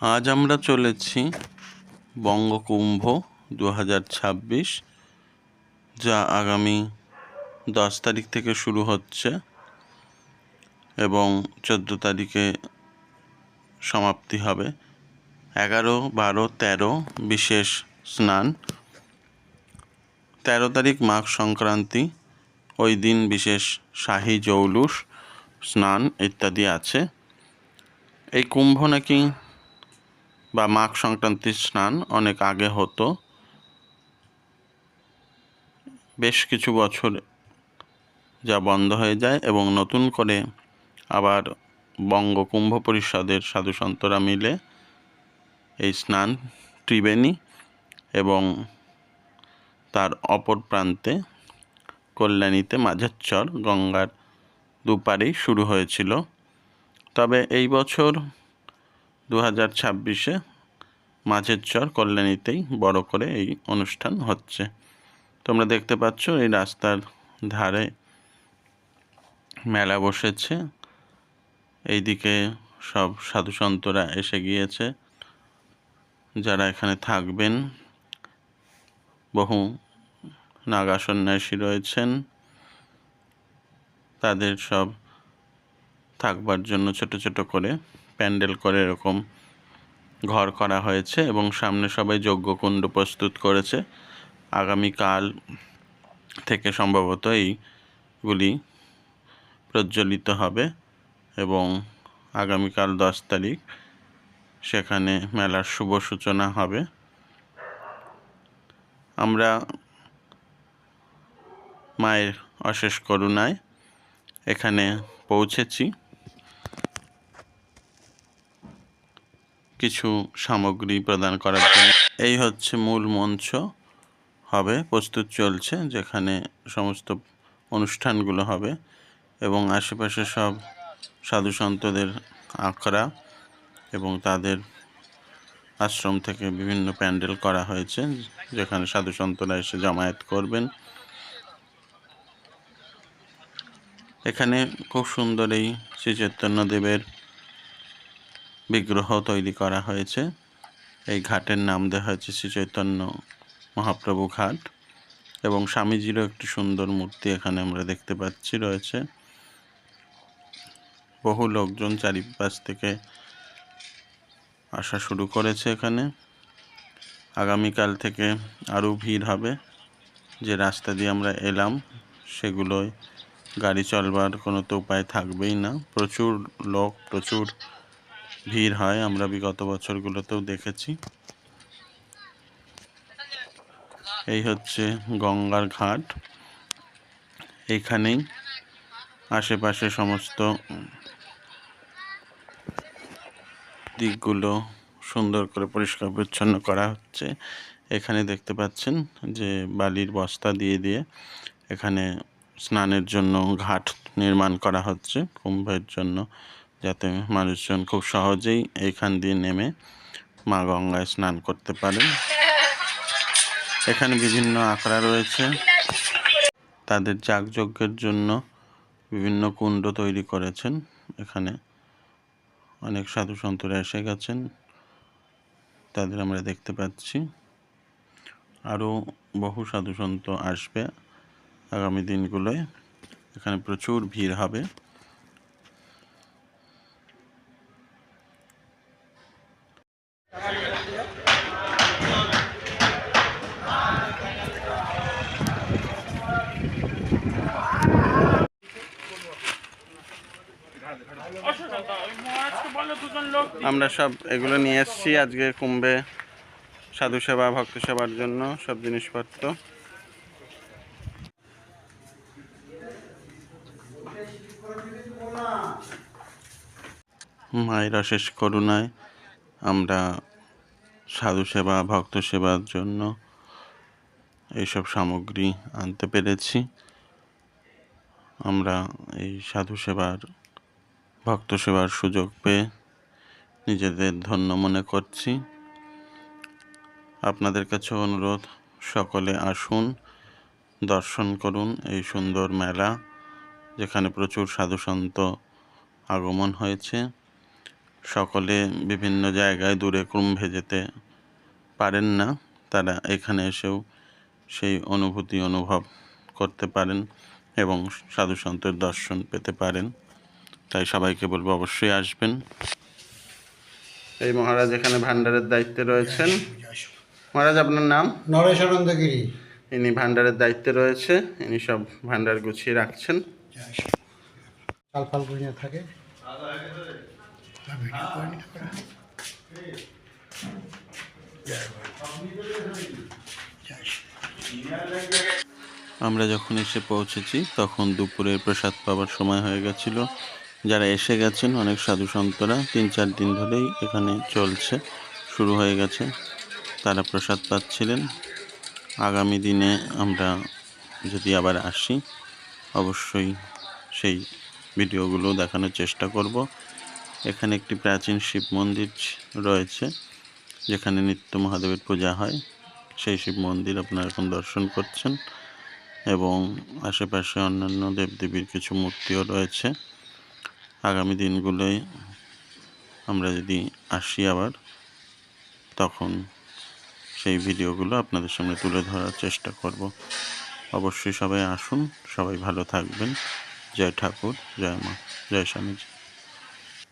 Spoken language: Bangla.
আজ আমরা চলেছি বঙ্গকুম্ভ দু হাজার ছাব্বিশ, যা আগামী দশ তারিখ থেকে শুরু হচ্ছে এবং চোদ্দ তারিখে সমাপ্তি হবে। এগারো, বারো, তেরো বিশেষ স্নান। তেরো তারিখ মাঘ সংক্রান্তি, ওই দিন বিশেষ শাহী জৌলুস, স্নান ইত্যাদি আছে। এই কুম্ভ নাকি বা মাঘ সংক্রান্তির স্নান অনেক আগে হতো। বেশ কিছু বছর যা বন্ধ হয়ে যায় এবং নতুন করে আবার বঙ্গ কুম্ভ পরিষদের সাধুসন্তরা মিলে এই স্নান ত্রিবেণী এবং তার অপর প্রান্তে কল্যাণীতে মাঝেরচর গঙ্গার দুপারেই শুরু হয়েছিল। তবে এই বছর দু হাজার ছাব্বিশে মাঝের চর কল্যাণীতেই বড় করে এই অনুষ্ঠান হচ্ছে। তোমরা দেখতে পাচ্ছ, এই রাস্তার ধারে মেলা বসেছে। এইদিকে সব সাধুসন্তরা এসে গিয়েছে। যারা এখানে থাকবেন, বহু নাগা সন্ন্যাসী রয়েছেন। তাদের সব থাকবার জন্য ছোট ছোট করে প্যান্ডেল করে এরকম ঘর করা হয়েছে এবং সামনে সবাই যজ্ঞকুণ্ড প্রস্তুত করেছে। আগামীকাল থেকে সম্ভবত এইগুলি প্রজ্বলিত হবে এবং আগামীকাল দশ তারিখ সেখানে মেলার শুভ সূচনা হবে। আমরা মায়ের অশেষ করুণায় এখানে পৌঁছেছি। কিছু সামগ্রী প্রদান করার জন্য। এই হচ্ছে মূল মঞ্চ হবে, প্রস্তুত চলছে, যেখানে সমস্ত অনুষ্ঠানগুলো হবে এবং আশেপাশে সব সাধু সন্তদের আখড়া এবং তাদের আশ্রম থেকে বিভিন্ন প্যান্ডেল করা হয়েছে, যেখানে সাধু সন্তরা এসে জামায়াত করবেন। এখানে খুব সুন্দর এই শ্রী চৈতন্যদেবের বিগ্রহ তৈরি করা হয়েছে। এই ঘাটের নাম দেওয়া হয়েছে শ্রী চৈতন্য মহাপ্রভু ঘাট এবং স্বামীজিরও একটি সুন্দর মূর্তি এখানে আমরা দেখতে পাচ্ছি রয়েছে। বহু লোকজন চারিপাশ থেকে আসা শুরু করেছে এখানে। আগামীকাল থেকে আরও ভিড় হবে। যে রাস্তা দিয়ে আমরা এলাম, সেগুলোয় গাড়ি চলবার কোনো তো উপায় থাকবেই না। প্রচুর লোক, প্রচুর ভিড় হয়, আমরা বিগত বছরগুলোতেও দেখেছি। এই হচ্ছে গঙ্গার ঘাট। এইখানেই আশেপাশে সমস্ত দিকগুলো সুন্দর করে পরিষ্কার পরিচ্ছন্ন করা হচ্ছে। এখানে দেখতে পাচ্ছেন যে বালির বস্তা দিয়ে দিয়ে এখানে স্নানের জন্য ঘাট নির্মাণ করা হচ্ছে, কুম্ভের জন্য। যাতে মানুষজন খুব সহজেই এইখান দিয়ে নেমে মা গঙ্গায় স্নান করতে পারেন। এখানে বিভিন্ন আখড়া রয়েছে। তাদের যাগযজ্ঞের জন্য বিভিন্ন কুণ্ড তৈরি করেছেন। এখানে অনেক সাধু সন্তরা এসে গেছেন। তাদের আমরা দেখতে পাচ্ছি। আরও বহু সাধু সন্ত আসবে আগামী দিনগুলোয়। এখানে প্রচুর ভিড় হবে। আমরা সব এগুলো নিয়ে এসেছি আজকে কুম্ভে সাধু সেবা, ভক্ত সেবার জন্য সব জিনিসপত্র। মায়ের অশেষ করুণায় আমরা সাধু সেবা, ভক্ত সেবার জন্য এইসব সামগ্রী আনতে পেরেছি। আমরা এই সাধু সেবার ভক্ত সেবার সুযোগ পেয়ে নিজেদের ধন্য মনে করছি। আপনাদের কাছে অনুরোধ, সকলে আসুন, দর্শন করুন এই সুন্দর মেলা, যেখানে প্রচুর সাধুসন্ত আগমন হয়েছে। সকলে বিভিন্ন জায়গায় দূরে কুম্ভে যেতে পারেন না, তারা এখানে এসেও সেই অনুভূতি অনুভব করতে পারেন এবং সাধু সন্তের দর্শন পেতে পারেন। তাই সবাইকে বলব অবশ্যই আসবেন। এই মহারাজ এখানে ভান্ডারের দায়িত্বে রয়েছেন। মহারাজ আপনার নাম? নরেশানন্দ গিরি ইনি ভান্ডারের দায়িত্বে রয়েছে ইনি সব ভান্ডার গুছিয়ে রাখছেন। থাকে। আমরা যখন এসে পৌঁছেছি তখন দুপুরের প্রসাদ পাওয়ার সময় হয়ে গেছিল। যারা এসে গেছেন, অনেক সাধু সন্তরা, তিন চার দিন ধরেই এখানে চলছে, শুরু হয়ে গেছে। তারা প্রসাদ পাচ্ছিলেন। আগামী দিনে আমরা যদি আবার আসি, অবশ্যই সেই ভিডিওগুলো দেখানোর চেষ্টা করব। এখানে একটি প্রাচীন শিব মন্দির রয়েছে, যেখানে নিত্য মহাদেবের পূজা হয়। সেই শিব মন্দির আপনারা এখন দর্শন করছেন এবং আশেপাশে অন্যান্য দেবদেবীর কিছু মূর্তিও রয়েছে। আগামী দিনগুলোয় আমরা যদি আসি আবার, তখন সেই ভিডিওগুলো আপনাদের সামনে তুলে ধরার চেষ্টা করব। অবশ্যই সবাই আসুন, সবাই ভালো থাকবেন। জয় ঠাকুর, জয় মা, জয় স্বামীজি।